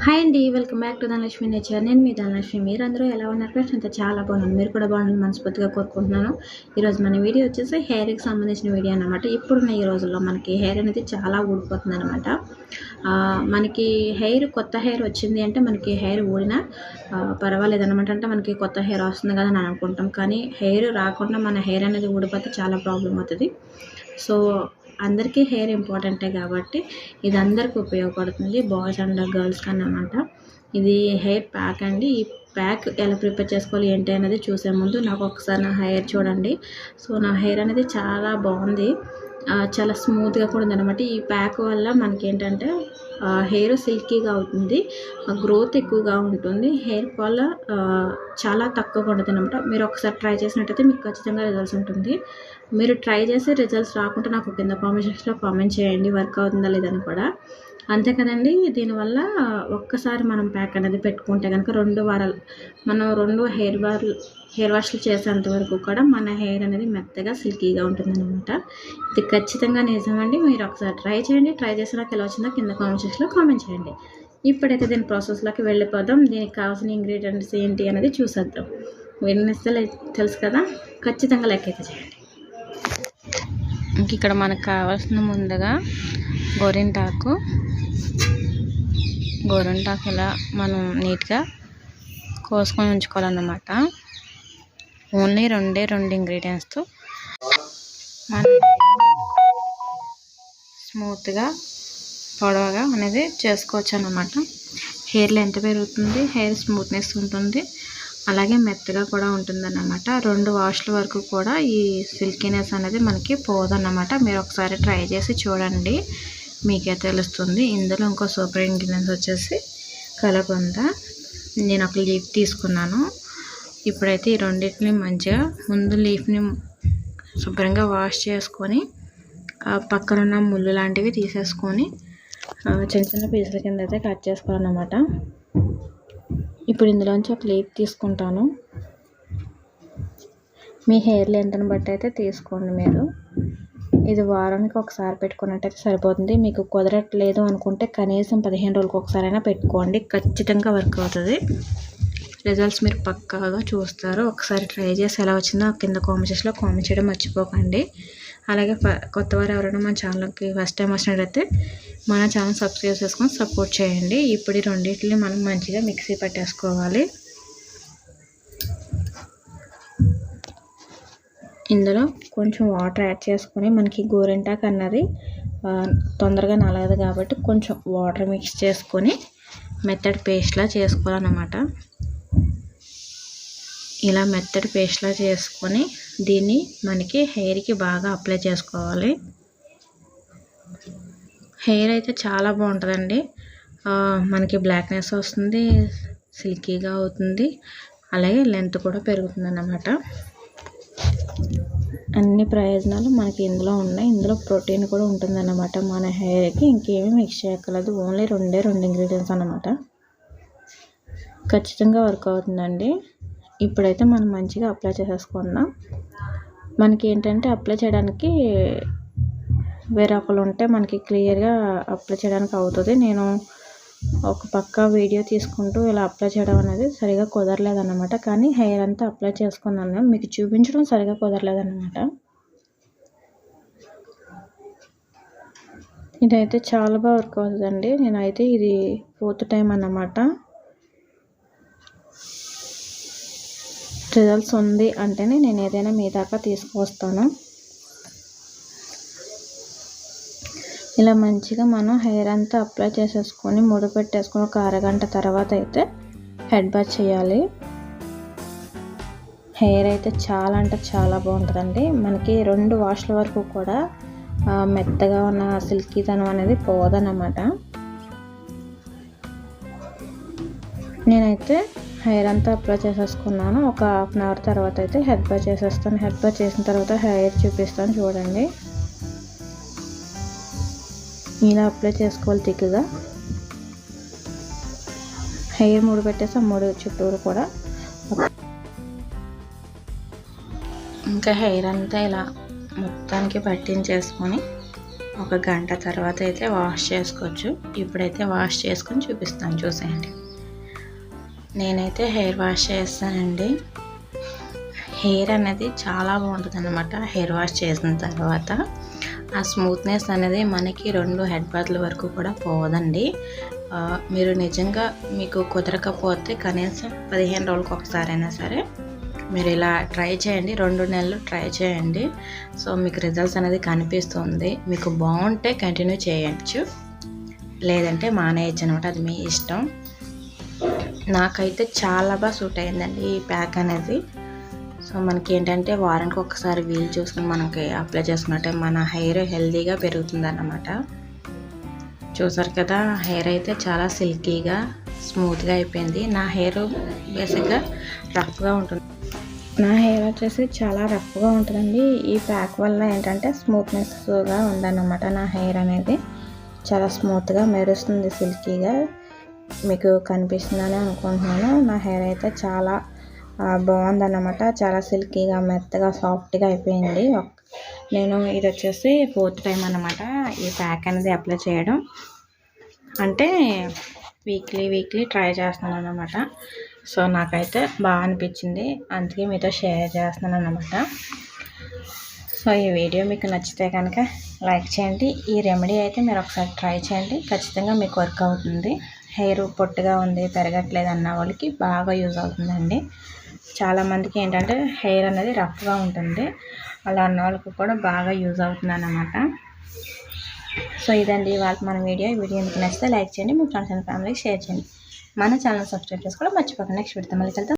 Hi అండి welcome back to Dhanalakshmi nature. నేను మీ ధనలక్ష్మి. మీరు అందరూ ఎలా ఉన్నారు? ఫ్రెండ్స్ అంతా చాలా బాగున్నాను. మీరు కూడా బాగుందని మనస్ఫూర్తిగా కోరుకుంటున్నాను. ఈరోజు మన వీడియో వచ్చేసి హెయిర్కి సంబంధించిన వీడియో అనమాట ఇప్పుడున్న ఈ రోజుల్లో మనకి హెయిర్ అనేది చాలా ఊడిపోతుంది అనమాట మనకి హెయిర్ కొత్త హెయిర్ వచ్చింది అంటే మనకి హెయిర్ ఊడినా పర్వాలేదు అనమాట అంటే మనకి కొత్త హెయిర్ వస్తుంది కదా అని అనుకుంటాం. కానీ హెయిర్ రాకుండా మన హెయిర్ అనేది ఊడిపోతే చాలా ప్రాబ్లం అవుతుంది. సో అందరికీ హెయిర్ ఇంపార్టెంటే కాబట్టి ఇది అందరికీ ఉపయోగపడుతుంది బాయ్స్ అండ్ గర్ల్స్ కానీ ఇది హెయిర్ ప్యాక్ అండి. ఈ ప్యాక్ ఎలా ప్రిపేర్ చేసుకోవాలి ఏంటి అనేది చూసే ముందు నాకు ఒకసారి నా హెయిర్ చూడండి. సో నా హెయిర్ అనేది చాలా బాగుంది. చాలా స్మూత్గా కూడా ఉంది అనమాట ఈ ప్యాక్ వల్ల మనకి ఏంటంటే హెయిర్ సిల్కీగా అవుతుంది గ్రోత్ ఎక్కువగా ఉంటుంది. హెయిర్ ఫాల్ చాలా తక్కువగా ఉండదు అనమాట మీరు ఒకసారి ట్రై చేసినట్టయితే మీకు ఖచ్చితంగా రిజల్ట్స్ ఉంటుంది. మీరు ట్రై చేసి రిజల్ట్స్ రాకుండా నాకు కింద కామెంట్ సెక్షన్లో కామెంట్ చేయండి వర్క్ అవుతుందా లేదని కూడా. అంతే కదండి దీనివల్ల ఒక్కసారి మనం ప్యాక్ అనేది పెట్టుకుంటే కనుక రెండు వారాలు మనం రెండు హెయిర్ వాష్ హెయిర్ వాష్లు చేసేంత వరకు కూడా మన హెయిర్ అనేది మెత్తగా సిల్కీగా ఉంటుంది అనమాట ఇది ఖచ్చితంగా నిజమండి. మీరు ఒకసారి ట్రై చేయండి. ట్రై చేసి నాకు ఎలా వచ్చిందో కింద కామెంట్ సెక్షన్లో కామెంట్ చేయండి. ఇప్పుడైతే దీని ప్రాసెస్లోకి వెళ్ళిపోదాం. దీనికి కావాల్సిన ఇంగ్రీడియంట్స్ ఏంటి అనేది చూసేద్దాం. విన్నిస్తే తెలుసు కదా? ఖచ్చితంగా లెక్క అయితే చేయండి. ఇంక ఇక్కడ మనకు కావాల్సిన ముందుగా గోరింటాకు. గోరింటాకు ఇలా మనం నీట్గా కోసుకొని ఉంచుకోవాలన్నమాట. ఓన్లీ రెండే రెండు ఇంగ్రీడియంట్స్తో మనం స్మూత్గా పొడవగా అనేది చేసుకోవచ్చు అనమాట హెయిర్లో ఎంత పెరుగుతుంది హెయిర్ స్మూత్నెస్ ఉంటుంది అలాగే మెత్తగా కూడా ఉంటుందన్నమాట. రెండు వాష్ల వరకు కూడా ఈ సిల్కీనెస్ అనేది మనకి పోదన్నమాట. మీరు ఒకసారి ట్రై చేసి చూడండి మీకే తెలుస్తుంది. ఇందులో ఇంకో సూపర్ ఇంగ్రీడియంట్స్ వచ్చేసి కలబంద. నేను ఒక లీఫ్ తీసుకున్నాను. ఇప్పుడైతే ఈ రెండింటిని మంచిగా ముందు లీఫ్ని శుభ్రంగా వాష్ చేసుకొని పక్కనున్న పక్కన ఉన్న ముళ్ళు లాంటివి తీసేసుకొని చిన్న చిన్న పీసుల కింద అయితే కట్ చేసుకోవాలన్నమాట. ఇప్పుడు ఇందులోంచి ఒక లీఫ్ తీసుకుంటాను. మీ హెయిర్ లెంత్ని బట్టి అయితే తీసుకోండి మీరు. ఇది వారానికి ఒకసారి పెట్టుకున్నట్టయితే సరిపోతుంది. మీకు కుదరట్లేదు అనుకుంటే కనీసం పదిహేను రోజులకు ఒకసారైనా పెట్టుకోండి. ఖచ్చితంగా వర్క్ అవుతుంది. రిజల్ట్స్ మీరు పక్కాగా చూస్తారు. ఒకసారి ట్రై చేసి ఎలా వచ్చిందో కింద కామెంట్ సెక్షన్లో కామెంట్ చేయడం మర్చిపోకండి. అలాగే ఫ- కొత్త వారు ఎవరైనా మన ఛానల్కి ఫస్ట్ టైం వచ్చినట్టయితే మన ఛానల్ సబ్స్క్రైబ్ చేసుకొని సపోర్ట్ చేయండి. ఇప్పుడు ఈ రెండింటిని మనం మంచిగా మిక్సీ పట్టేసుకోవాలి. ఇందులో కొంచెం వాటర్ యాడ్ చేసుకొని మనకి గోరింటాకు అన్నది తొందరగా నలగదు కాబట్టి కొంచెం వాటర్ మిక్స్ చేసుకొని మెత్తడి పేస్ట్లా చేసుకోవాలన్నమాట. ఇలా మెత్తడి పేస్ట్లా చేసుకొని దీన్ని మనకి హెయిర్కి బాగా అప్లై చేసుకోవాలి. హెయిర్ అయితే చాలా బాగుంటుందండి. మనకి బ్లాక్నెస్ వస్తుంది సిల్కీగా అవుతుంది అలాగే లెంత్ కూడా పెరుగుతుంది అన్నమాట అన్ని ప్రయోజనాలు మనకి ఇందులో ఉన్నాయి. ఇందులో ప్రోటీన్ కూడా ఉంటుందన్నమాట మన హెయిర్కి ఇంకేమీ మిక్స్ చేయక్కర్లేదు. ఓన్లీ రెండే రెండు ఇంగ్రీడియంట్స్ అన్నమాట. ఖచ్చితంగా వర్క్ అవుతుందండి. ఇప్పుడైతే మనం మంచిగా అప్లై చేసేసుకుందాం. మనకి ఏంటంటే అప్లై చేయడానికి వేరే ఒకరు ఉంటే మనకి క్లియర్గా అప్లై చేయడానికి అవుతుంది. నేను ఒక పక్క వీడియో తీసుకుంటూ ఇలా అప్లై చేయడం అనేది సరిగా కుదరలేదన్నమాట. కానీ హెయిర్ అంతా అప్లై చేసుకున్నాను మీకు చూపించడం సరిగా కుదరలేదన్నమాట. ఇదైతే చాలా బాగా వర్క్ అవుతుందండి. నేనైతే ఇది ఫోర్త్ టైం అన్నమాట. రిజల్ట్స్ ఉంది అంటేనే నేను ఏదైనా మీ దాకా తీసుకువస్తాను. ఇలా మంచిగా మనం హెయిర్ అంతా అప్లై చేసేసుకొని ముడి పెట్టేసుకొని ఒక అరగంట తర్వాత అయితే హెడ్ బాత్ చేయాలి. హెయిర్ అయితే చాలా అంటే చాలా బాగుంటుందండి. మనకి రెండు వాష్ల వరకు కూడా మెత్తగా ఉన్న సిల్కీతనం అనేది పోదన్నమాట. నేనైతే హెయిర్ అంతా అప్లై చేసేసుకున్నాను. ఒక హాఫ్ అన్ అవర్ తర్వాత అయితే హెడ్ బై చేసేస్తాను. హెడ్ బై చేసిన తర్వాత హెయిర్ చూపిస్తాను చూడండి. ఇలా అప్లై చేసుకోవాలి తిక్కుగా హెయిర్ మూడు పెట్టేసి ఆ మూడు చుట్టూరు కూడా ఇంకా హెయిర్ అంతా ఇలా మొత్తానికి పట్టించేసుకొని ఒక గంట తర్వాత అయితే వాష్ చేసుకోవచ్చు. ఇప్పుడైతే వాష్ చేసుకొని చూపిస్తాను. చూసేయండి. నేనైతే హెయిర్ వాష్ చేస్తానండి. హెయిర్ అనేది చాలా బాగుంటుంది అనమాట హెయిర్ వాష్ చేసిన తర్వాత. ఆ స్మూత్నెస్ అనేది మనకి రెండు హెడ్ బాత్ల వరకు కూడా పోదండి. మీరు నిజంగా మీకు కుదరకపోతే కనీసం పదిహేను రోజులకు ఒకసారైనా సరే మీరు ఇలా ట్రై చేయండి రెండు నెలలు ట్రై చేయండి. సో మీకు రిజల్ట్స్ అనేది కనిపిస్తుంది. మీకు బాగుంటే కంటిన్యూ చేయొచ్చు. లేదంటే మానేయచ్చు అనమాట అది మీ ఇష్టం. నాకైతే చాలా బాగా సూట్ అయిందండి ఈ ప్యాక్ అనేది. సో మనకి ఏంటంటే వారానికి ఒకసారి వీలు చూసుకుని మనకి అప్లై చేసుకున్నట్టే మన హెయిర్ హెల్దీగా పెరుగుతుంది అన్నమాట చూసారు కదా హెయిర్ అయితే చాలా సిల్కీగా స్మూత్గా అయిపోయింది. నా హెయిర్ బేసిక్గా రఫ్గా ఉంటుంది. నా హెయిర్ వచ్చేసి చాలా రఫ్గా ఉంటుందండి. ఈ ప్యాక్ వల్ల ఏంటంటే స్మూత్నెస్గా ఉందన్నమాట నా హెయిర్ అనేది. చాలా స్మూత్గా మెరుస్తుంది సిల్కీగా. మీకు కనిపిస్తుందని అనుకుంటున్నాను. నా హెయిర్ అయితే చాలా బాగుందన్నమాట. చాలా సిల్కీగా మెత్తగా సాఫ్ట్గా అయిపోయింది. నేను ఇది వచ్చేసి ఫోర్త్ టైం అనమాట ఈ ప్యాక్ అనేది అప్లై చేయడం. అంటే వీక్లీ వీక్లీ ట్రై చేస్తున్నాను అనమాట సో నాకైతే బాగా అనిపించింది. అందుకే మీతో షేర్ చేస్తున్నాను అనమాట సో ఈ వీడియో మీకు నచ్చితే కనుక లైక్ చేయండి. ఈ రెమెడీ అయితే మీరు ఒకసారి ట్రై చేయండి. ఖచ్చితంగా మీకు వర్క్ అవుతుంది. హెయిర్ పొట్టుగా ఉంది పెరగట్లేదు అన్న వాళ్ళకి బాగా యూజ్ అవుతుందండి. చాలామందికి ఏంటంటే హెయిర్ అనేది రఫ్గా ఉంటుంది. అలా అన్న వాళ్ళకి కూడా బాగా యూజ్ అవుతుంది అన్నమాట సో ఇదండి వాళ్ళకి మన వీడియో. ఈ వీడియో మీకు నచ్చితే లైక్ చేయండి మీ ఫ్రెండ్స్ అండ్ ఫ్యామిలీకి షేర్ చేయండి. మన ఛానల్ సబ్స్క్రైబ్ చేసుకోవడం మర్చిపోకండి. నెక్స్ట్ పెడతాం మళ్ళీ